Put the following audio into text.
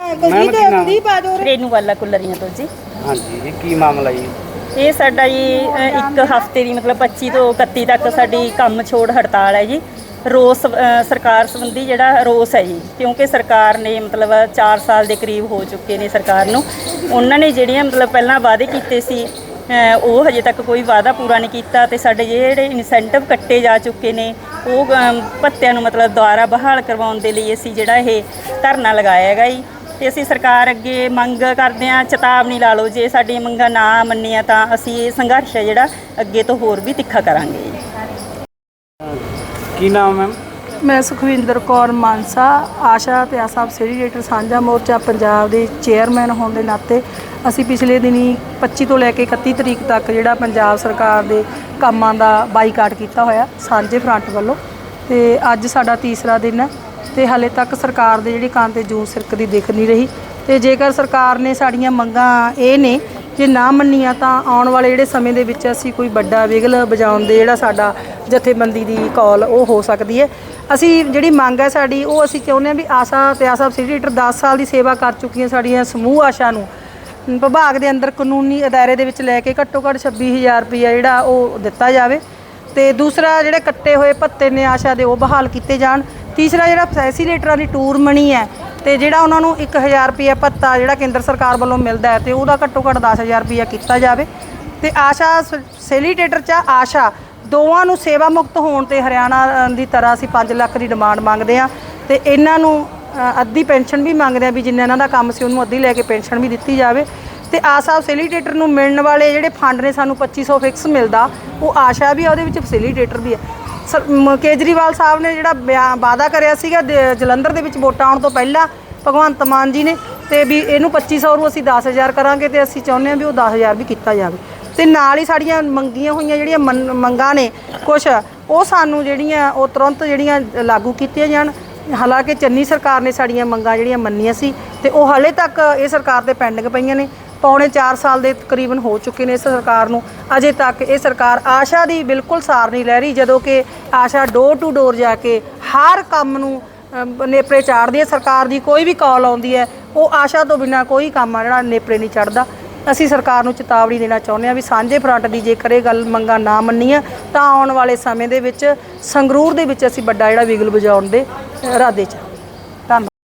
ਕੁਲਜੀਤ? ਕੁਲਦੀਪ ਆ ਜਾਓ ਰੇਨੂ ਵਾਲਾ ਕੁਲਰੀਆਂ ਤੋਂ ਜੀ। ਹਾਂਜੀ ਜੀ ਕੀ ਮਾਮਲਾ ਜੀ? ਇਹ ਸਾਡਾ ਜੀ ਅ, ਇੱਕ ਹਫ਼ਤੇ ਦੀ ਮਤਲਬ 25 ਤੋਂ 31 ਤੱਕ ਸਾਡੀ ਕੰਮ ਛੋੜ ਹੜਤਾਲ ਹੈ ਜੀ। ਰੋਸ ਅ, ਸਰਕਾਰ ਸੰਬੰਧੀ ਜਿਹੜਾ ਰੋਸ ਹੈ ਜੀ ਕਿਉਂਕਿ ਸਰਕਾਰ ਨੇ ਮਤਲਬ 4 ਸਾਲ ਦੇ ਕਰੀਬ ਹੋ ਚੁੱਕੇ ਨੇ ਸਰਕਾਰ ਨੂੰ। ਉਹਨਾਂ ਨੇ ਜਿਹੜੀਆਂ ਮਤਲਬ ਪਹਿਲਾਂ ਵਾਅਦੇ ਕੀਤੇ ਸੀ ਅ, ਉਹ ਹਜੇ ਤੱਕ ਕੋਈ ਵਾਅਦਾ ਪੂਰਾ ਨਹੀਂ ਕੀਤਾ ਤੇ ਸਾਡੇ ਜਿਹੜੇ ਇਨਸੈਂਟਿਵ ਕੱਟੇ ਜਾ ਚੁੱਕੇ ਨੇ ਉਹ ਅ, ਭੱਤਿਆਂ ਨੂੰ ਮਤਲਬ ਦੁਬਾਰਾ ਬਹਾਲ ਕਰਵਾਉਣ ਦੇ ਲਈ ਅਸੀਂ ਜਿਹੜਾ ਇਹ ਧਰਨਾ ਲਗਾਇਆ ਹੈਗਾ ਜੀ। ਤੇ ਅਸੀਂ ਸਰਕਾਰ ਅੱਗੇ ਮੰਗ ਕਰਦੇ ਹਾਂ ਚੇਤਾਵਨੀ ਲਾ ਲਓ ਜੇ ਸਾਡੀਆਂ ਮੰਗਾਂ ਨਾ ਮੰਨੀਆਂ ਤਾਂ ਅਸੀਂ ਇਹ ਸੰਘਰਸ਼ ਹੈ ਜਿਹੜਾ ਅੱਗੇ ਤੋਂ ਹੋਰ ਵੀ ਤਿੱਖਾ ਕਰਾਂਗੇ। ਕੀ ਨਾਮ ਮੈਮ? ਮੈਂ ਸੁਖਵਿੰਦਰ ਕੌਰ ਮਾਨਸਾ ਆਸ਼ਾ ਤੇ ਆਸਾਬ ਸੈਕਟਰੀ ਸਾਂਝਾ ਮੋਰਚਾ ਪੰਜਾਬ ਦੇ ਚੇਅਰਮੈਨ ਹੋਣ ਦੇ ਨਾਤੇ ਅਸੀਂ ਪਿਛਲੇ ਦਿਨੀ 25 ਤੋਂ ਲੈ ਕੇ 31 ਤਰੀਕ ਤੱਕ ਜਿਹੜਾ ਪੰਜਾਬ ਸਰਕਾਰ ਦੇ ਕੰਮਾਂ ਦਾ ਬਾਈਕਾਟ ਕੀਤਾ ਹੋਇਆ ਸਾਂਝੇ ਫਰੰਟ ਵੱਲੋਂ ਤੇ ਅੱਜ ਸਾਡਾ ਤੀਸਰਾ ਦਿਨ ਹੈ। ਤੇ ਹਾਲੇ ਤੱਕ ਸਰਕਾਰ ਦੇ ਜਿਹੜੀ ਕੰਨ ਤੇ ਜੂੰ ਸਿਰਕਦੀ ਦਿਖ ਨਹੀਂ ਰਹੀ। ਤੇ ਜੇਕਰ ਸਰਕਾਰ ਨੇ ਸਾਡੀਆਂ ਮੰਗਾਂ ਇਹ ਨੇ ਜੇ ਨਾ ਮੰਨੀਆਂ ਤਾਂ ਆਉਣ ਵਾਲੇ ਜਿਹੜੇ ਸਮੇਂ ਦੇ ਵਿੱਚ ਅਸੀਂ ਕੋਈ ਵੱਡਾ ਵਿਗਲ ਵਜਾਉਣ ਦੇ ਜਿਹੜਾ ਸਾਡਾ ਜਥੇਬੰਦੀ ਦੀ ਕਾਲ ਉਹ ਹੋ ਸਕਦੀ ਹੈ। ਅਸੀਂ ਜਿਹੜੀ ਮੰਗ ਹੈ ਸਾਡੀ, ਉਹ ਅਸੀਂ ਚਾਹੁੰਦੇ ਹਾਂ ਵੀ ਆਸਾ ਤੇ ਆਸਾ ਸਬਸਿਡੀਟਰ 10 ਸਾਲ ਦੀ ਸੇਵਾ ਕਰ ਚੁੱਕੀਆਂ ਸਾਡੀਆਂ ਸਮੂਹ ਆਸ਼ਾ ਨੂੰ। ਵਿਭਾਗ ਦੇ ਅੰਦਰ ਕਾਨੂੰਨੀ ਅਦਾਰੇ ਦੇ ਵਿੱਚ ਲੈ ਕੇ ਘੱਟੋ ਘੱਟ 26000 ਰੁਪਇਆ ਜਿਹੜਾ ਉਹ ਦਿੱਤਾ ਜਾਵੇ। ਤੇ ਦੂਸਰਾ ਜਿਹੜੇ ਕੱਟੇ ਹੋਏ ਭੱਤੇ ਨੇ ਆਸ਼ਾ ਦੇ, ਉਹ ਬਹਾਲ ਕੀਤੇ ਜਾਣ। ਤੀਸਰਾ ਜਿਹੜਾ ਫੈਸੀਲੇਟਰਾਂ ਦੀ ਟੂਰ ਮਣੀ ਹੈ ਤੇ ਜਿਹੜਾ ਉਹਨਾਂ ਨੂੰ 1000 ਰੁਪਇਆ ਭੱਤਾ ਜਿਹੜਾ ਕੇਂਦਰ ਸਰਕਾਰ ਵੱਲੋਂ ਮਿਲਦਾ ਹੈ ਤੇ ਉਹਦਾ ਘੱਟੋ ਘੱਟ 10000 ਰੁਪਇਆ ਕੀਤਾ ਜਾਵੇ। ਤੇ ਆਸ਼ਾ ਸੈਲੀਟੇਟਰ ਚ ਆਸ਼ਾ, ਦੋਵਾਂ ਨੂੰ ਸੇਵਾ ਮੁਕਤ ਹੋਣ ਤੇ ਹਰਿਆਣਾ ਦੀ ਤਰ੍ਹਾਂ ਅਸੀਂ 5 ਲੱਖ ਦੀ ਡਿਮਾਂਡ ਮੰਗਦੇ ਆ ਤੇ ਇਹਨਾਂ ਨੂੰ ਅੱਧੀ ਪੈਨਸ਼ਨ ਵੀ ਮੰਗਦੇ ਆ ਵੀ ਜਿੰਨਾ ਇਹਨਾਂ ਦਾ ਕੰਮ ਸੀ ਉਹਨੂੰ ਅੱਧੀ ਲੈ ਕੇ ਪੈਨਸ਼ਨ ਵੀ ਦਿੱਤੀ ਜਾਵੇ। ਤੇ ਆਸ਼ਾ ਫੈਸੀਲੀਟੇਟਰ ਨੂੰ ਮਿਲਣ ਵਾਲੇ ਜਿਹੜੇ ਫੰਡ ਨੇ ਸਾਨੂੰ 2500 ਫਿਕਸ ਮਿਲਦਾ, ਉਹ ਆਸ਼ਾ ਵੀ ਆ, ਉਹਦੇ ਵਿੱਚ ਫੈਸੀਲੀਟੇਟਰ ਵੀ ਹੈ ਸਰ- ਮ- ਕੇਜਰੀਵਾਲ ਸਾਹਿਬ ਨੇ ਜਿਹੜਾ ਬਿਆ- ਵਾਅਦਾ ਕਰਿਆ ਸੀਗਾ ਦ- ਜਲੰਧਰ ਦੇ ਵਿੱਚ ਵੋਟਾਂ ਆਉਣ ਤੋਂ ਪਹਿਲਾਂ, ਭਗਵੰਤ ਮਾਨ ਜੀ ਨੇ, ਤੇ ਵੀ ਇਹਨੂੰ 2500 ਨੂੰ ਅਸੀਂ 10000 ਕਰਾਂਗੇ ਤੇ ਅਸੀਂ ਚਾਹੁੰਦੇ ਹਾਂ ਵੀ ਉਹ 10000 ਵੀ ਕੀਤਾ ਜਾਵੇ। ਤੇ ਨਾਲ ਹੀ ਸਾਡੀਆਂ ਮੰਗੀਆਂ ਹੋਈਆਂ ਜਿਹੜੀਆਂ ਮੰਨ- ਮੰਗਾਂ ਨੇ, ਕੁਛ, ਉਹ ਸਾਨੂੰ ਜਿਹੜੀਆਂ, ਉਹ ਤੁਰੰਤ ਜਿਹੜੀਆਂ ਲਾਗੂ ਕੀਤੀਆਂ ਜਾਣ। ਹਾਲਾਂਕਿ ਚੰਨੀ ਸਰਕਾਰ ਨੇ ਸਾਡੀਆਂ ਮੰਗਾਂ ਜਿਹੜੀਆਂ ਮੰਨੀਆਂ ਸੀ, ਤੇ ਉਹ ਹਾਲੇ ਤੱਕ ਇਹ ਸਰਕਾਰ ਤੇ ਪੈਂਡਿੰਗ ਪਈਆਂ ਨੇ। ਪੌਣੇ 4 ਸਾਲ ਦੇ ਤਕਰੀਬਨ ਹੋ ਚੁੱਕੇ ਨੇ ਇਸ ਸਰਕਾਰ ਨੂੰ। ਅਜੇ ਤੱਕ ਇਹ ਸਰਕਾਰ ਆਸ਼ਾ ਦੀ ਬਿਲਕੁਲ ਸਾਰ ਨਹੀਂ ਲੈ ਰਹੀ, ਜਦੋਂ ਕਿ ਆਸ਼ਾ ਡੋਰ ਟੂ ਡੋਰ ਜਾ ਕੇ ਹਰ ਕੰਮ ਨੂੰ ਨੇਪਰੇ ਚਾੜਦੀ ਹੈ। ਸਰਕਾਰ ਦੀ ਕੋਈ ਵੀ ਕਾਲ ਆਉਂਦੀ ਹੈ, ਉਹ ਆਸ਼ਾ ਤੋਂ ਬਿਨਾ ਕੋਈ ਕੰਮ ਆ ਜਿਹੜਾ ਨੇਪਰੇ ਨਹੀਂ ਚੜਦਾ। ਅਸੀਂ ਸਰਕਾਰ ਨੂੰ ਚੇਤਾਵਨੀ ਦੇਣਾ ਚਾਹੁੰਦੇ ਹਾਂ ਵੀ ਸਾਂਝੇ ਫਰੰਟ ਦੀ ਜੇਕਰ ਇਹ ਗੱਲ ਮੰਗਾਂ ਨਾ ਮੰਨੀਆਂ, ਤਾਂ ਆਉਣ ਵਾਲੇ ਸਮੇਂ ਦੇ ਵਿੱਚ ਸੰਗਰੂਰ ਦੇ ਵਿੱਚ ਅਸੀਂ ਵੱਡਾ ਜਿਹੜਾ ਵਿਗਲ ਵਜਾਉਣ ਦੇ ਇਰਾਦੇ 'ਚ